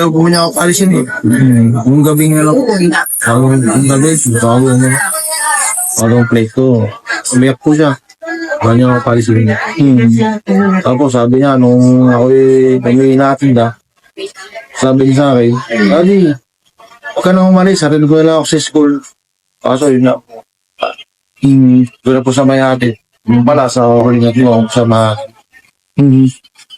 Ayaw po niya ako palisin eh. Yung gabing ano ko. Ako, yung gabi, bago ano. Bagong plate ko. Umiyak po siya. Ayaw niya ako palisin. Tapos sabi niya, nung ako eh, natinda, sabi niya sa akin, Daddy, huwag ka na umalis, harin ko na lang ako sa school. Kaso yun na, hmm, doon na po sa may ate. Yung pala, sa huli natin ako sa mga, Mhm.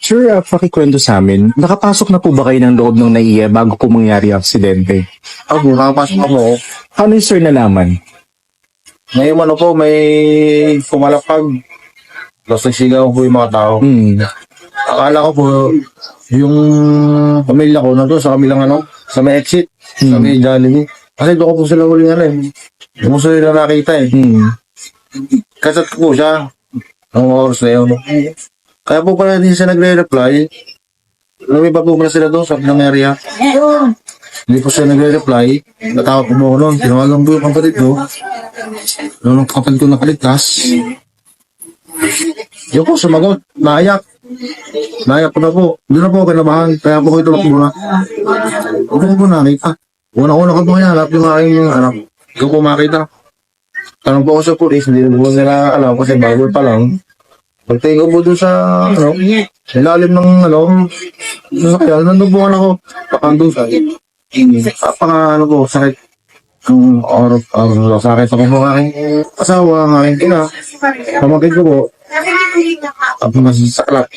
Sir, uh, pakikwento sa amin, nakapasok na po ba kayo ng loob ng naiya bago po mangyari ang aksidente? ako, nakapasok ako. Ano yung sir nalaman? Ngayon ano po, may pumalapag. Tapos nagsigaw po yung mga tao. Hmm. Akala ko po, yung pamilya ko nandun sa kabilang ano, sa may exit, sa may Jollibee. Kasi doon ko po sila huling ano eh. Doon ko sila nakita eh. Hmm. Kasat ko po siya. Ang oras na yun. Kaya po pala hindi siya nagre-reply. Lumipat po pala sila doon sa ng area. Hindi po siya nagre-reply. Natawag po mo noon. Tinawagan po yung kapatid ko. Noong ang kapatid ko nakaligtas. Yun po, sumagot. Naiyak. Naiyak ko na po. Doon na po ako kinabahan. Kaya po ko ito muna. Huwag ko po nakita. Una-una ko po hinalap yung aking anak. Hindi ko po makita. Tanong po ako sa police, hindi po nila alam kasi bago pa lang. Pagtingin ko po doon sa, ano, sa ilalim ng, ano, ano kaya, nandun po ako, pakandun sa, napaka, ano po, sakit. Ang araw, araw, sakit ako po ng aking asawa, ang aking ina. Pamangkin ko po, ako nasasaklat.